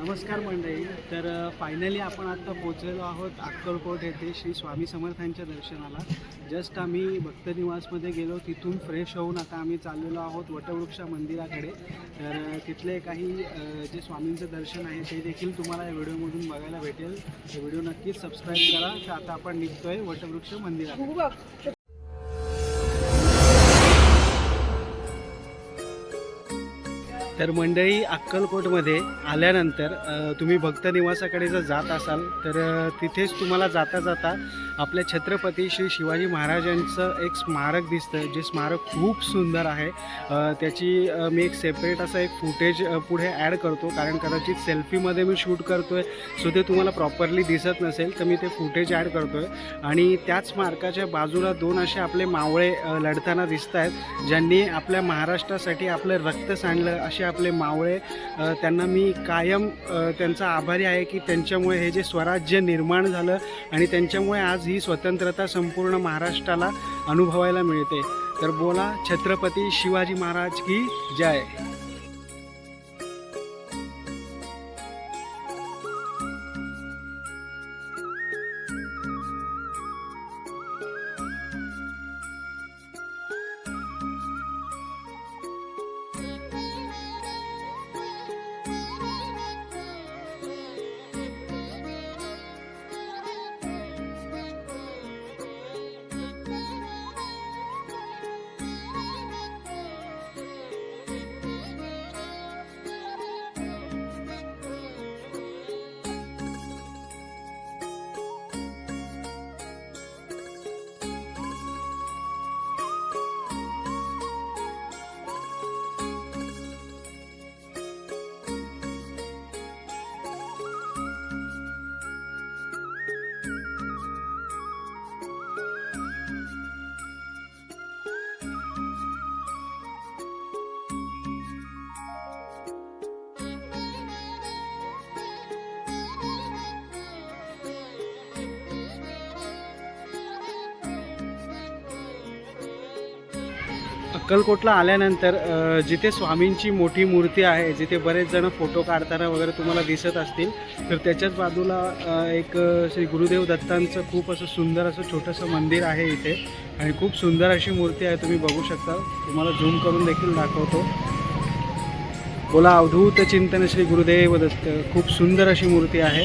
नमस्कार मंडळी. तर फायनली आपण आता पोचलेलो आहोत अक्कलकोट येथे श्री स्वामी समर्थांच्या दर्शनाला. जस्ट आम्ही भक्तनिवासमध्ये गेलो तिथून फ्रेश होऊन आता आम्ही चाललेलो आहोत वटवृक्ष मंदिराकडे. तर तिथले काही जे स्वामींचं दर्शन आहे ते देखील तुम्हाला या व्हिडिओमधून बघायला भेटेल. व्हिडिओ नक्कीच सबस्क्राईब करा. तर आता आपण निघतोय वटवृक्ष मंदिरात तर मंडळी अक्कलकोटमध्ये आल्यानंतर तुम्ही भक्त निवासाकडे जर जात असाल तर तिथेच तुम्हाला जाता जाता आपल्या छत्रपती श्री शिवाजी महाराजांचं एक स्मारक दिसतं. जे स्मारक खूप सुंदर आहे. त्याची मी एक सेपरेट असं एक फुटेज पुढे ॲड करतो. कारण कदाचित सेल्फीमध्ये मी शूट करतो आहे सो ते तुम्हाला प्रॉपरली दिसत नसेल तर मी ते फुटेज ॲड करतो आहे आणि त्याच स्मारकाच्या बाजूला दोन असे आपले मावळे लढताना दिसत आहेत ज्यांनी आपल्या महाराष्ट्रासाठी आपलं रक्त सांडलं असे आपले मावळे त्यांना मी कायम त्यांचा आभारी आहे की त्यांच्यामुळे हे जे स्वराज्य निर्माण झालं आणि त्यांच्यामुळे आज ही स्वतंत्रता संपूर्ण महाराष्ट्राला अनुभवायला मिळते. तर बोला छत्रपती शिवाजी महाराज की जय. अक्कलकोटला आल्यानंतर जिथे स्वामींची मोठी मूर्ती आहे जिथे बरेच जण फोटो काढताना वगैरे तुम्हाला दिसत असतील तर त्याच्याच बाजूला एक श्री गुरुदेव दत्तांचं खूप असं सुंदर असं छोटंसं मंदिर आहे इथे. आणि खूप सुंदर अशी मूर्ती आहे तुम्ही बघू शकता. तुम्हाला झूम करून देखील दाखवतो. बोला अवधूत चिंतन श्री गुरुदेव दत्त खूप सुंदर अशी मूर्ती आहे.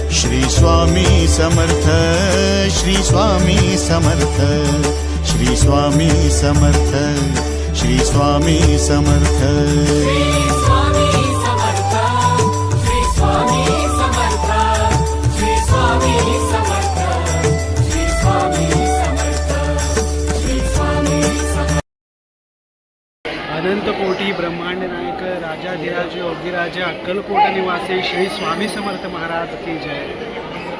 श्री स्वामी समर्थ श्री स्वामी समर्थ श्री स्वामी समर्थ श्री स्वामी समर्थ। अनंतकोटी ब्रह्मांड नायक राजाधिराज योगीराजा अक्कलकोट निवासी श्री स्वामी समर्थ महाराज की जय.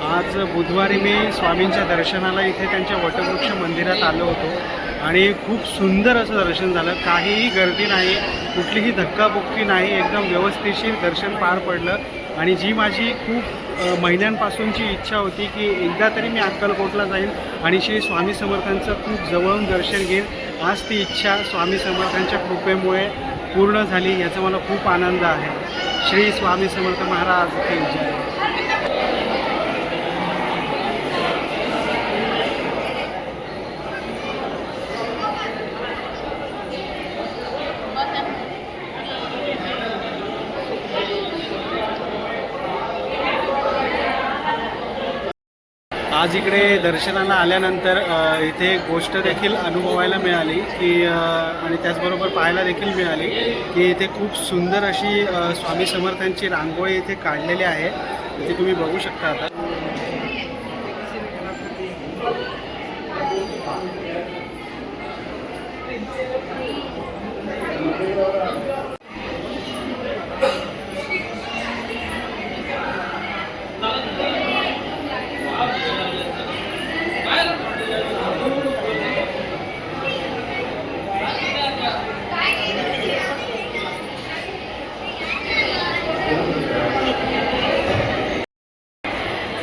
आज बुधवारी मी स्वामींच्या दर्शनाला इथे त्यांच्या वटवृक्ष मंदिरात आलो होतो आणि खूप सुंदर असं दर्शन झालं. काहीही गर्दी नाही कुठलीही धक्काबुक्की नाही एकदम व्यवस्थेशीर दर्शन पार पडलं. आणि जी माझी खूप महिन्यांपासूनची इच्छा होती की एकदा तरी मी अक्कलकोटला जाईन आणि श्री स्वामी समर्थांचं खूप जवळून दर्शन घेईन. आज ती इच्छा स्वामी समर्थांच्या कृपेमुळे पूर्ण झाली याचा मला खूप आनंद आहे. श्री स्वामी समर्थ महाराज की जय. आज इकडे दर्शनाला आल्यानंतर इथे गोष्ट देखील अनुभवायला मिळाली की आणि त्याचबरोबर पाहायला देखील मिळाली की इथे खूप सुंदर अशी स्वामी समर्थांची रांगोळी इथे काढलेली आहे. ती तुम्ही बघू शकता आता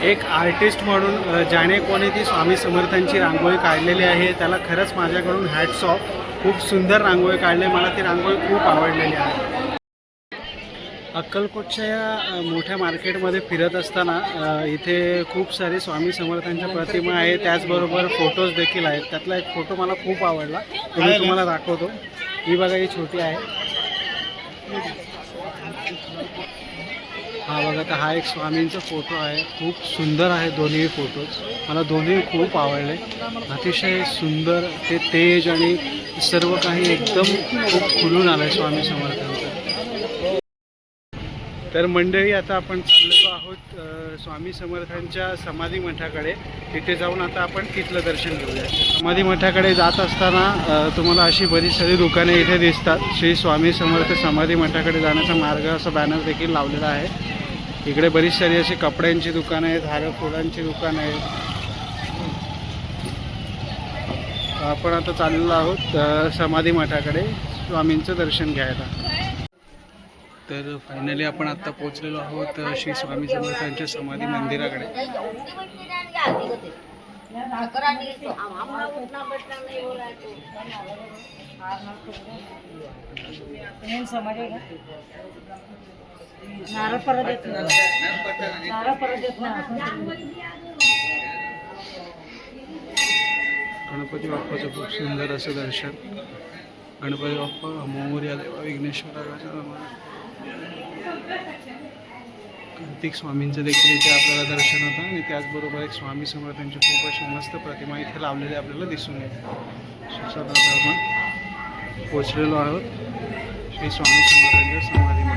एक आर्टिस्ट म्हणून ज्याने कोणी ती स्वामी समर्थांची रांगोळी काढलेली आहे त्याला खरंच माझ्याकडून हॅट्स ऑफ खूप सुंदर रांगोळी काढली मला ती रांगोळी खूप आवडलेली आहे. अक्कलकोटच्या या मोठ्या मार्केटमध्ये फिरत असताना इथे खूप सारे स्वामी समर्थांच्या प्रतिमा आहे त्याचबरोबर फोटोज देखील आहेत. त्यातला एक फोटो मला खूप आवडला. तो मी तुम्हाला दाखवतो. ही बघा ही छोटी आहे. हा बघा तर हा एक स्वामींचा फोटो आहे. खूप सुंदर आहे दोन्ही फोटोज. मला दोन्ही खूप आवडले. अतिशय सुंदर ते तेज आणि सर्व काही एकदम खूप खुलून आलं आहे स्वामी समर्थ. तर मंडळी आता आपण चाललेलो आहोत स्वामी समर्थांच्या समाधी मठाकडे. तिथे जाऊन आता आपण तिथलं दर्शन घेऊया. समाधी मठाकडे जात असताना तुम्हाला अशी बरीच सारी दुकाने इथे दिसतात. श्री स्वामी समर्थ समाधी मठाकडे जाण्याचा मार्ग असा बॅनर देखील लावलेला आहे. इकडे बरीच सारी अशी कपड्यांची दुकानं आहेत हार फुलांची दुकानं आहेत. आपण आता चाललेलो आहोत समाधी मठाकडे. स्वामींचं दर्शन घ्यायला. तर फायनली आपण आता पोहोचलेलो आहोत श्री स्वामी समर्थांच्या समाधी मंदिराकडे. नारळ परत येत. नाही नारळ परत येत नाही गणपती बाप्पाचं खूप सुंदर असं दर्शन. गणपती बाप्पा मोर्या देवा विघ्नेश्वरा. कार्तिक स्वामींचं देखील इथे आपल्याला दर्शन होतं आणि त्याचबरोबर एक स्वामी समर्थांची खूप अशी मस्त प्रतिमा इथे लावलेली आपल्याला दिसून येते सुसाट आपण पोचलेलो आहोत. श्री स्वामी समर्थांच्या समाधी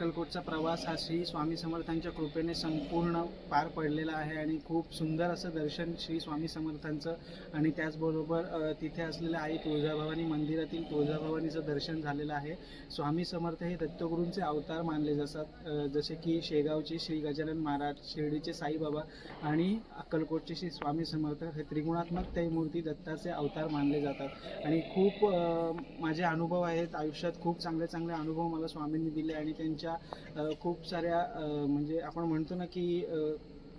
अक्कलकोटचा प्रवास हा श्री स्वामी समर्थांच्या कृपेने संपूर्ण पार पडलेला आहे आणि खूप सुंदर असं दर्शन श्री स्वामी समर्थांचं आणि त्याचबरोबर तिथे असलेल्या आई तुळजाभवानी मंदिरातील तुळजाभवानीचं दर्शन झालेलं आहे. स्वामी समर्थ हे दत्तगुरूंचे अवतार मानले जातात. जसे की शेगावचे श्री गजानन महाराज शिर्डीचे साईबाबा आणि अक्कलकोटचे श्री स्वामी समर्थ हे त्रिगुणात्मक ते मूर्ती दत्ताचे अवतार मानले जातात. आणि खूप माझे अनुभव आहेत. आयुष्यात खूप चांगले चांगले अनुभव मला स्वामींनी दिले आणि त्यांच्या त्यांच्या खूप साऱ्या म्हणजे आपण म्हणतो ना की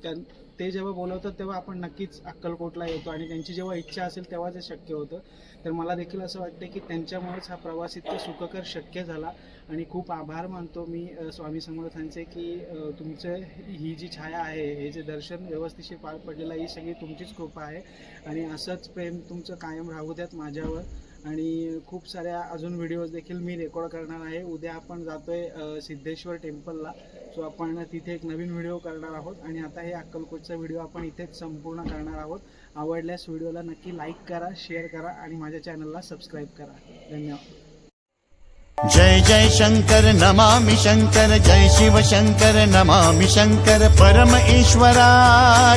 त्या त्यां ते जेव्हा बोलवतात तेव्हा आपण नक्कीच अक्कलकोटला येतो आणि त्यांची जेव्हा इच्छा असेल तेव्हाच ते शक्य होतं. तर मला देखील असं वाटतं की त्यांच्यामुळेच हा प्रवास इतका सुखकर शक्य झाला आणि खूप आभार मानतो मी स्वामी समर्थांचे की तुमचं तुमचे ही जी छाया आहे हे जे दर्शन व्यवस्थिशीर पार पडलेलं ही सगळी तुमचीच कृपा आहे आणि असंच प्रेम तुमचं कायम राहू द्यात माझ्यावर. आणि खूप साऱ्या अजून व्हिडिओज देखील मी रेकॉर्ड करणार आहे. उद्या आपण जातोय सिद्धेश्वर टेम्पलला सो आपण तिथे एक नवीन व्हिडिओ करणार आहोत. आणि आता हे अक्कलकोटचा व्हिडिओ आपण इथेच संपूर्ण करणार आहोत. आवडल्यास व्हिडिओला नक्की लाईक करा शेअर करा आणि माझ्या चॅनलला सबस्क्राईब करा. धन्यवाद. जय जय शंकर नमामि शंकर जय शिव शंकर नमामि शंकर परम ईश्वरा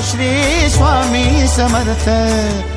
श्री स्वामी समर्थ.